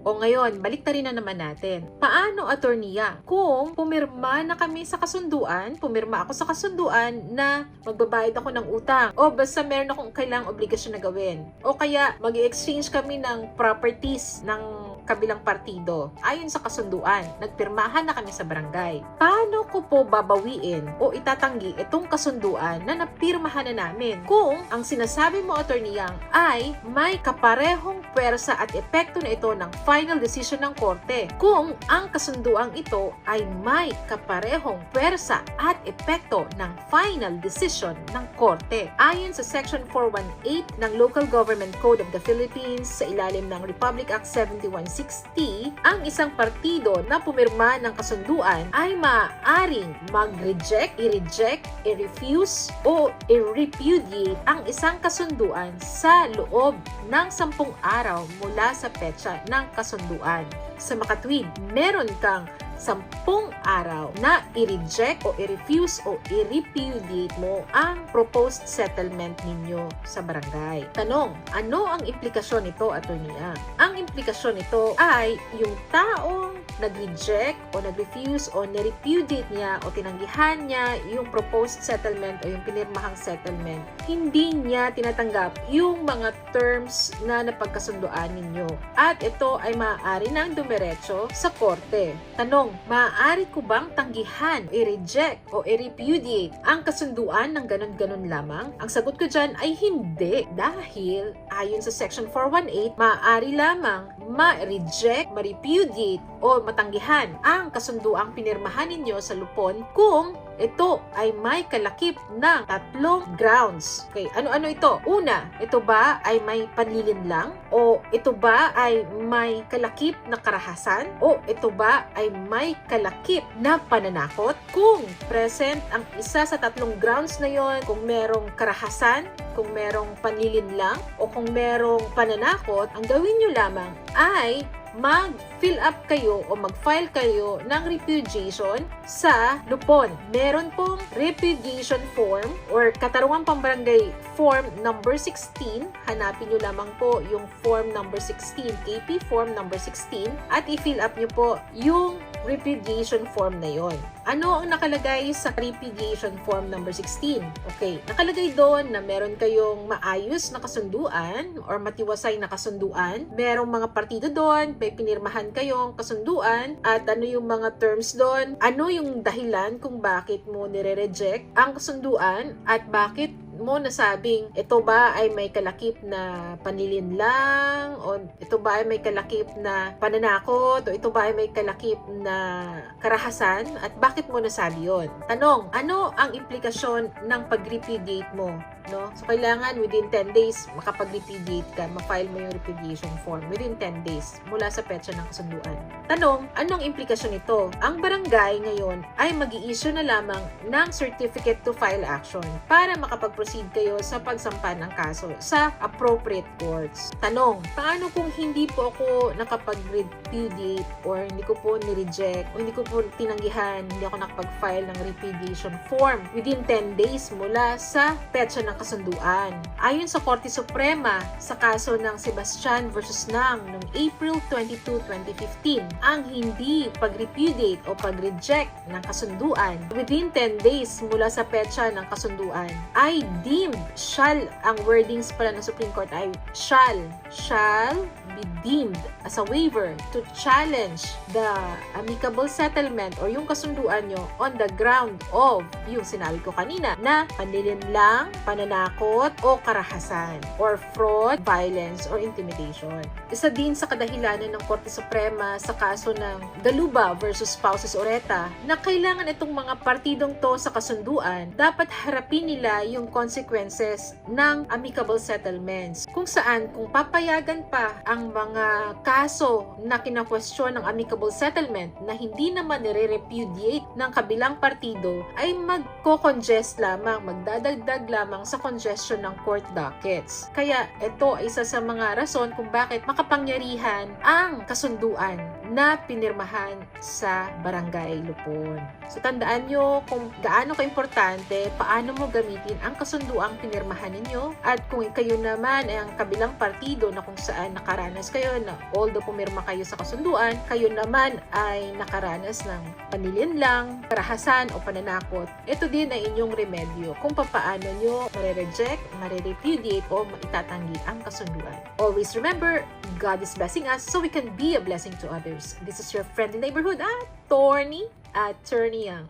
O ngayon, balik na rin na naman natin. Paano, Attorney Yang, kung pumirma na kami sa kasunduan, pumirma ako sa kasunduan na magbabayad ako ng utang o basta meron akong kailangang obligasyon na gawin. O kaya mag exchange kami ng properties ng kabilang partido. Ayon sa kasunduan, nagpirmahan na kami sa barangay. Paano ko po babawiin o itatanggi itong kasunduan na napirmahan na namin kung ang sinasabi mo, Yang, ay may kaparehong pwersa at epekto na ito ng final decision ng korte. Kung ang kasunduang ito ay may kaparehong pwersa at epekto ng final decision ng korte. Ayon sa Section 418 ng Local Government Code of the Philippines sa ilalim ng Republic Act 7160, ang isang partido na pumirma ng kasunduan ay maaaring mag-reject, i-reject, i-refuse o i-repudiate ang isang kasunduan sa loob ng sampung araw mula sa petsa ng kasunduan. Sa makatwid, meron kang sampung araw na i-reject o i-refuse o i-repudiate mo ang proposed settlement ninyo sa barangay. Tanong, ano ang implikasyon nito, Atty. Ang? Ang implikasyon nito ay yung taong nag-reject o nag-refuse o nirepudiate niya o tinanggihan niya yung proposed settlement o yung pinirmahang settlement, hindi niya tinatanggap yung mga terms na napagkasundoan ninyo. At ito ay maaari nang dumiretso sa korte. Tanong, maaari ko bang tanggihan, i-reject o i-repudiate ang kasunduan ng ganun-ganun lamang? Ang sagot ko dyan ay hindi dahil ayon sa Section 418, maaari lamang ma-reject, ma-repudiate o matanggihan ang kasunduang pinirmahan ninyo sa lupon kung ito ay may kalakip ng tatlong grounds. Okay, ano-ano ito? Una, ito ba ay may panlilinlang? O ito ba ay may kalakip na karahasan? O ito ba ay may kalakip na pananakot? Kung present ang isa sa tatlong grounds na yon, kung merong karahasan, kung merong panlilinlang, o kung merong pananakot, ang gawin nyo lamang ay mag-fill up kayo o mag-file kayo ng repudiation sa lupon. Meron pong repudiation form or katarungan pambarangay form number 16. Hanapin nyo lamang po yung form number 16, KP form number 16 at i-fill up nyo po yung repudiation form na yon. Ano ang nakalagay sa repudiation form number 16? Okay, nakalagay doon na meron kayong maayos na kasunduan or matiwasay na kasunduan. Merong mga partido doon, may pinirmahan kayong kasunduan at ano yung mga terms doon, ano yung dahilan kung bakit mo nire-reject ang kasunduan at bakit mo nasabing ito ba ay may kalakip na panilinlang o ito ba ay may kalakip na pananakot o ito ba ay may kalakip na karahasan at bakit mo nasabi yon? Tanong, ano ang implikasyon ng pag-repudiate mo? No? So, kailangan within 10 days makapag-repudiate ka, ma-file mo yung repudiation form within 10 days mula sa petsa ng kasunduan. Tanong, anong implikasyon nito? Ang barangay ngayon ay mag issue na lamang ng certificate to file action para makapag-proceed kayo sa pagsampa ng kaso sa appropriate courts. Tanong, paano kung hindi po ako nakapag-repudiate or hindi ko po ni-reject o hindi ko po tinanggihan, hindi ako nakapag-file ng repudiation form within 10 days mula sa petsa ng kasunduan. Ayon sa Korte Suprema sa kaso ng Sebastian versus Nang noong April 22, 2015, ang hindi pag-repudiate o pag-reject ng kasunduan within 10 days mula sa petsa ng kasunduan ay deemed shall ang wordings pala ng Supreme Court ay shall shall be deemed as a waiver to challenge the amicable settlement or yung kasunduan nyo on the ground of yung sinabi ko kanina na panlilinlang, pananakot o karahasan or fraud, violence or intimidation. Isa din sa kadahilanan ng Korte Suprema sa kaso ng Galuba versus Spouses Oreta na kailangan itong mga partidong to sa kasunduan dapat harapin nila yung consequences ng amicable settlements kung saan kung papayagan pa ang mga kaso na kinakwestiyon ng amicable settlement na hindi naman nire-repudiate ng kabilang partido ay magko-congest lamang, magdadagdag lamang sa congestion ng court dockets. Kaya ito ay isa sa mga rason kung bakit makapangyarihan ang kasunduan na pinirmahan sa Barangay Lupon. So tandaan nyo kung gaano kaimportante, paano mo gamitin ang kasunduang pinirmahan ninyo at kung kayo naman ay ang kabilang partido na kung saan nakaranas kayo na although pumirma kayo sa kasunduan, kayo naman ay nakaranas ng panlilinlang, karahasan o pananakot, ito din ay inyong remedyo kung papaano nyo marireject, marirepudiate o maitatanggi ang kasunduan. Always remember, God is blessing us so we can be a blessing to others. This is your friendly neighborhood ah, at ah, Attorney Attorney Young.